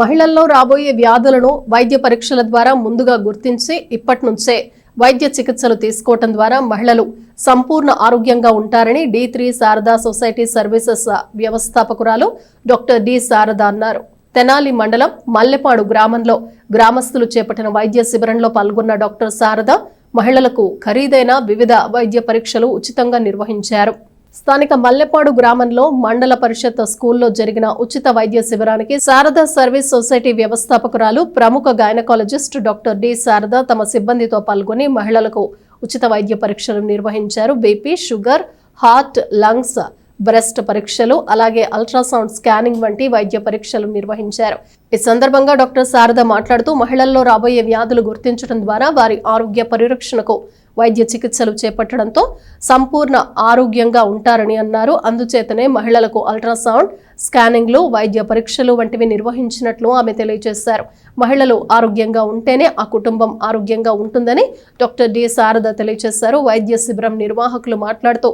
మహిళల్లో రాబోయే వ్యాధులను వైద్య పరీక్షల ద్వారా ముందుగా గుర్తించి ఇప్పటి నుంచే వైద్య చికిత్సలు తీసుకోవటం ద్వారా మహిళలు సంపూర్ణ ఆరోగ్యంగా ఉంటారని D three Sharada society services వ్యవస్థాపకురాలు doctor D Sharada అన్నారు. తెనాలి మండలం మల్లెపాడు గ్రామంలో గ్రామస్తులు చేపట్టిన వైద్య శిబిరంలో పాల్గొన్న డాక్టర్ శారద మహిళలకు ఖరీదైన వివిధ వైద్య పరీక్షలు ఉచితంగా నిర్వహించారు. స్థానిక మల్లెపాడు గ్రామంలో మండల పరిషత్ స్కూల్లో జరిగిన ఉచిత వైద్య శిబిరానికి శారద సర్వీస్ సొసైటీ వ్యవస్థాపకురాలు ప్రముఖ గైనకాలజిస్ట్ డాక్టర్ డి శారద తమ సిబ్బందితో పాల్గొని మహిళలకు ఉచిత వైద్య పరీక్షలు నిర్వహించారు. BP sugar heart lungs breast పరీక్షలు అలాగే అల్ట్రాసౌండ్ స్కానింగ్ వంటి వైద్య పరీక్షలు నిర్వహించారు. ఈ సందర్భంగా డాక్టర్ శారద మాట్లాడుతూ మహిళల్లో రాబోయే వ్యాధులు గుర్తించడం ద్వారా వారి ఆరోగ్య పరిరక్షణకు వైద్య చికిత్సలు చేపట్టడంతో సంపూర్ణ ఆరోగ్యంగా ఉంటారని అన్నారు. అందుచేతనే మహిళలకు అల్ట్రాసౌండ్ స్కానింగ్లు వైద్య పరీక్షలు వంటివి నిర్వహించినట్లు ఆమె తెలియజేశారు. మహిళలు ఆరోగ్యంగా ఉంటేనే ఆ కుటుంబం ఆరోగ్యంగా ఉంటుందని డాక్టర్ డి. శారద తెలియజేశారు. వైద్య శిబిరం నిర్వాహకులు మాట్లాడుతూ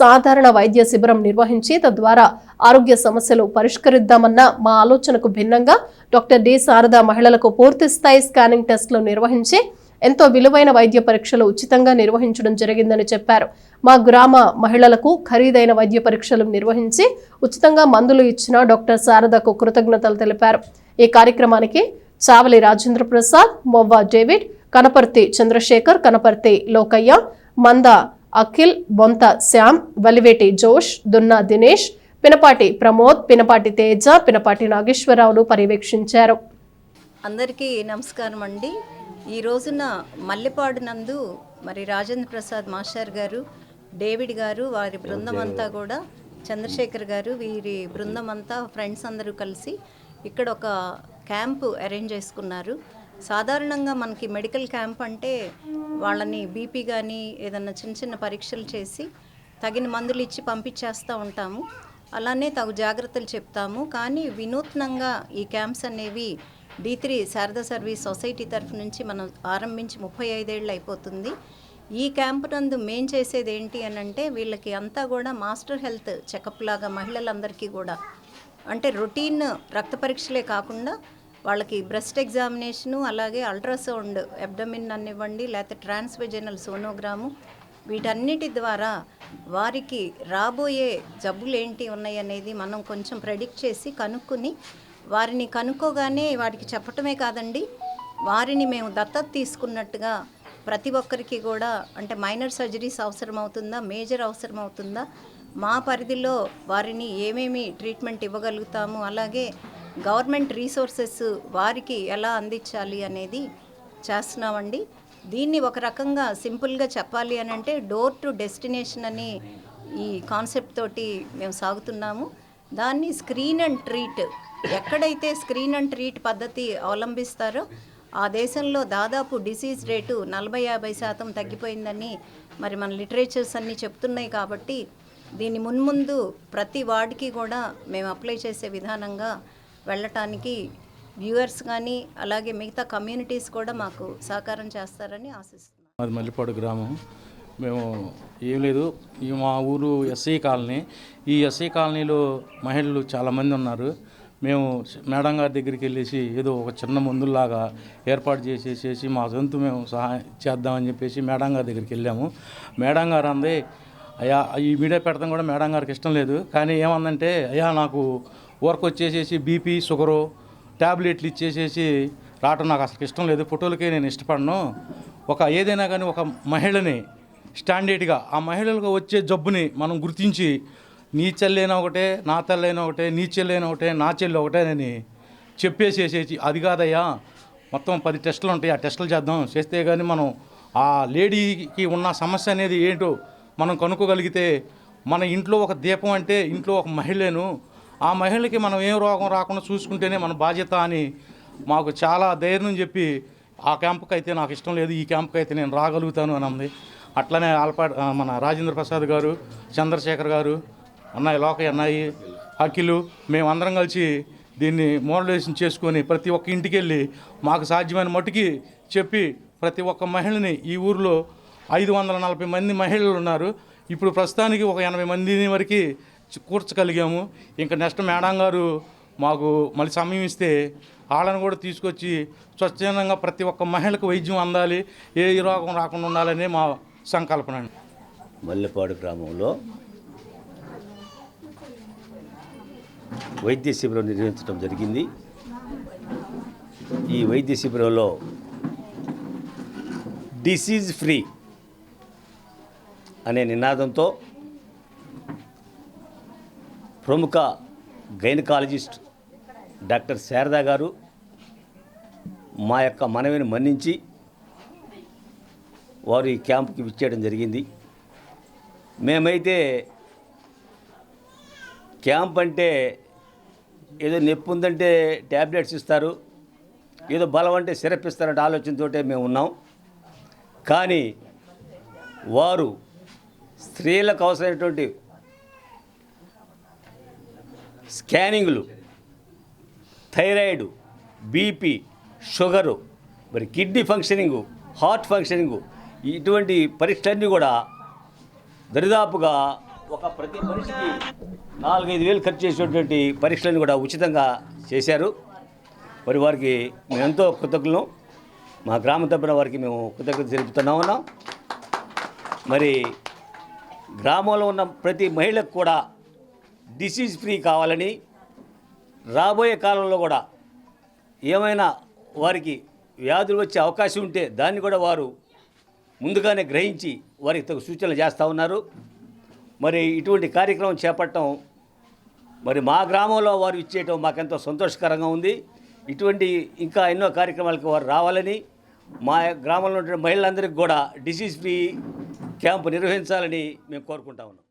సాధారణ వైద్య శిబిరం నిర్వహించి తద్వారా ఆరోగ్య సమస్యలు పరిష్కరిద్దామన్న మా ఆలోచనకు భిన్నంగా డాక్టర్ డి. శారద మహిళలకు పూర్తి స్థాయి స్కానింగ్ టెస్టులు నిర్వహించి ఎంతో విలువైన వైద్య పరీక్షలు ఉచితంగా నిర్వహించడం జరిగిందని చెప్పారు. మా గ్రామ మహిళలకు ఖరీదైన వైద్య పరీక్షలు నిర్వహించి ఉచితంగా మందులు ఇచ్చిన డాక్టర్ శారదకు కృతజ్ఞతలు తెలిపారు. ఈ కార్యక్రమానికి చావలి రాజేంద్ర ప్రసాద్ మొవ్వా డేవిడ్ కనపర్తి చంద్రశేఖర్ కనపర్తి లోకయ్య మంద అఖిల్ బొంత శ్యామ్ వలివేటి జోష్ దున్నా దినేష్ పినపాటి ప్రమోద్ పినపాటి తేజ పినపాటి నాగేశ్వరరావులు పర్యవేక్షించారు. అందరికీ నమస్కారం అండి. ఈ రోజున మల్లెపాడు నందు మరి రాజేంద్ర ప్రసాద్ మాస్టర్ గారు డేవిడ్ గారు వారి బృందం అంతా కూడా చంద్రశేఖర్ గారు వీరి బృందం అంతా ఫ్రెండ్స్ అందరూ కలిసి ఇక్కడ ఒక క్యాంపు అరేంజ్ చేసుకున్నారు. సాధారణంగా మనకి మెడికల్ క్యాంప్ అంటే వాళ్ళని బీపీ కానీ ఏదన్నా చిన్న చిన్న పరీక్షలు చేసి తగిన మందులు ఇచ్చి పంపించేస్తూ ఉంటాము. అలానే తగు జాగ్రత్తలు చెప్తాము. కానీ వినూత్నంగా ఈ క్యాంప్స్ అనేవి D three Sharada service society తరఫు నుంచి మనం ఆరంభించి ముప్పై ఐదేళ్ళు అయిపోతుంది. ఈ క్యాంప్ నందు మేం చేసేది ఏంటి అని అంటే వీళ్ళకి అంతా కూడా మాస్టర్ హెల్త్ చెకప్ లాగా మహిళలందరికీ కూడా. అంటే రొటీన్ రక్త పరీక్షలే కాకుండా వాళ్ళకి బ్రెస్ట్ ఎగ్జామినేషను అలాగే అల్ట్రాసౌండ్ అబ్డమిన్ అనివ్వండి లేకపోతే ట్రాన్స్వెజనల్ సోనోగ్రాము వీటన్నిటి ద్వారా వారికి రాబోయే జబ్బులు ఏంటి ఉన్నాయి అనేది మనం కొంచెం ప్రెడిక్ట్ చేసి కనుక్కుని వారిని కనుక్కోగానే వాడికి చెప్పటమే కాదండి. వారిని మేము దత్తత తీసుకున్నట్టుగా ప్రతి ఒక్కరికి కూడా అంటే మైనర్ సర్జరీస్ అవసరం అవుతుందా మేజర్ అవసరం అవుతుందా మా పరిధిలో వారిని ఏమేమి ట్రీట్మెంట్ ఇవ్వగలుగుతాము అలాగే గవర్నమెంట్ రీసోర్సెస్ వారికి ఎలా అందించాలి అనేది చేస్తున్నామండి. దీన్ని ఒక రకంగా సింపుల్గా చెప్పాలి అని అంటే డోర్ టు డెస్టినేషన్ అని ఈ కాన్సెప్ట్ తోటి మేము సాగుతున్నాము. దాన్ని స్క్రీన్ అండ్ ట్రీట్. ఎక్కడైతే స్క్రీన్ అండ్ ట్రీట్ పద్ధతి అవలంబిస్తారో ఆ దేశంలో దాదాపు డిసీజ్ రేటు నలభై యాభై శాతం తగ్గిపోయిందని మరి మన లిటరేచర్స్ అన్నీ చెప్తున్నాయి కాబట్టి దీని మున్ముందు ప్రతి వార్డుకి కూడా మేము అప్లై చేసే విధానంగా వెళ్ళటానికి వ్యూవర్స్ కానీ అలాగే మిగతా కమ్యూనిటీస్ కూడా మాకు సహకారం చేస్తారని ఆశిస్తున్నాను మల్లిపాడు గ్రామం. మేము ఏం లేదు. ఈ మా ఊరు ఎస్సీ కాలనీ. ఈ ఎస్సీ కాలనీలో మహిళలు చాలామంది ఉన్నారు. మేము మేడం గారి దగ్గరికి వెళ్ళేసి ఏదో ఒక చిన్న మందులాగా ఏర్పాటు చేసేసేసి మా సొంతు మేము సహాయం చేద్దామని చెప్పేసి మేడం గారి దగ్గరికి వెళ్ళాము. మేడం గారు అంది అయ్యా ఈ మీడియా పెడతాం కూడా మేడం గారికి ఇష్టం లేదు. కానీ ఏమందంటే అయ్యా నాకు వర్క్ వచ్చేసేసి బీపీ షుగరు ట్యాబ్లెట్లు ఇచ్చేసేసి రావటం నాకు అసలు ఇష్టం లేదు. ఫోటోలకే నేను ఇష్టపడను. ఒక ఏదైనా కానీ ఒక మహిళని స్టాండర్డ్గా ఆ మహిళలకు వచ్చే జబ్బుని మనం గుర్తించి నీ చెల్లైనా ఒకటే నా తల్లైనా ఒకటే నీ చెల్లైనా ఒకటే నా చెల్లి ఒకటే అని చెప్పేసేసేసి అది కాదయ్యా మొత్తం పది టెస్టులు ఉంటాయి ఆ టెస్టులు చేద్దాం చేస్తే కానీ మనం ఆ లేడీకి ఉన్న సమస్య అనేది ఏంటో మనం కనుక్కోగలిగితే మన ఇంట్లో ఒక దీపం అంటే ఇంట్లో ఒక మహిళను ఆ మహిళకి మనం ఏం రోగం రాకుండా చూసుకుంటేనే మన బాధ్యత అని మాకు చాలా ధైర్యం చెప్పి ఆ క్యాంపుకి అయితే నాకు ఇష్టం లేదు ఈ క్యాంపుకి అయితే నేను రాగలుగుతాను అని అంది. అట్లనే ఆల్పా మన రాజేంద్ర ప్రసాద్ గారు చంద్రశేఖర్ గారు అన్నయ్య లోకయ్య అన్నయ్య అఖిలు మేమందరం కలిసి దీన్ని మోడలేషన్ చేసుకొని ప్రతి ఒక్క ఇంటికి వెళ్ళి మాకు సాధ్యమైన మట్టుకి చెప్పి ప్రతి ఒక్క మహిళని ఈ ఊరిలో ఐదు వందల నలభై మంది మహిళలు ఉన్నారు. ఇప్పుడు ప్రస్తుతానికి ఒక ఎనభై మందిని వరకు కూర్చగలిగాము. ఇంకా నెక్స్ట్ మేడం గారు మాకు మళ్ళీ సమయం ఇస్తే వాళ్ళని కూడా తీసుకొచ్చి స్వచ్ఛందంగా ప్రతి ఒక్క మహిళకు వైద్యం అందాలి. ఏ రోగం రాకుండా ఉండాలనే మా సంకల్పన. మల్లెపాడు గ్రామంలో వైద్య శిబిరం నిర్వహించడం జరిగింది. ఈ వైద్య శిబిరంలో డిసీజ్ ఫ్రీ అనే నినాదంతో ప్రముఖ గైనకాలజిస్ట్ డాక్టర్ శారదా గారు మా యొక్క మనవిని మన్నించి వారు ఈ క్యాంపుకి విచ్చేయడం జరిగింది. మేమైతే క్యాంప్ అంటే ఏదో నొప్పి ఉందంటే ట్యాబ్లెట్స్ ఇస్తారు ఏదో బలం అంటే సిరప్ ఇస్తారంటే ఆలోచనతో మేము ఉన్నాం. కానీ వారు స్త్రీలకు అవసరమైనటువంటి స్కానింగ్లు థైరాయిడ్ బీపీ షుగరు మరి కిడ్నీ ఫంక్షనింగు హార్ట్ ఫంక్షనింగు ఇటువంటి పరీక్షలన్నీ కూడా దరిదాపుగా ఒక ప్రతి మనిషికి నాలుగైదు వేలు ఖర్చు చేసేటువంటి పరీక్షలను కూడా ఉచితంగా చేశారు. మరి వారికి మేము ఎంతో కృతజ్ఞులం. మా గ్రామ తరపున వారికి మేము కృతజ్ఞత తెలుపుతున్నా ఉన్నాం. మరి గ్రామంలో ఉన్న ప్రతి మహిళకు కూడా డిసీజ్ ఫ్రీ కావాలని రాబోయే కాలంలో కూడా ఏమైనా వారికి వ్యాధులు వచ్చే అవకాశం ఉంటే దాన్ని కూడా వారు ముందుగానే గ్రహించి వారికి తగు సూచనలు చేస్తూ ఉన్నారు. మరి ఇటువంటి కార్యక్రమం చేపట్టడం మరి మా గ్రామంలో వారు ఇచ్చేయటం మాకెంతో సంతోషకరంగా ఉంది. ఇటువంటి ఇంకా ఎన్నో కార్యక్రమాలకు వారు రావాలని మా గ్రామంలో ఉండే మహిళలందరికీ కూడా డిసీజ్ ఫ్రీ క్యాంపు నిర్వహించాలని మేము కోరుకుంటా ఉన్నాం.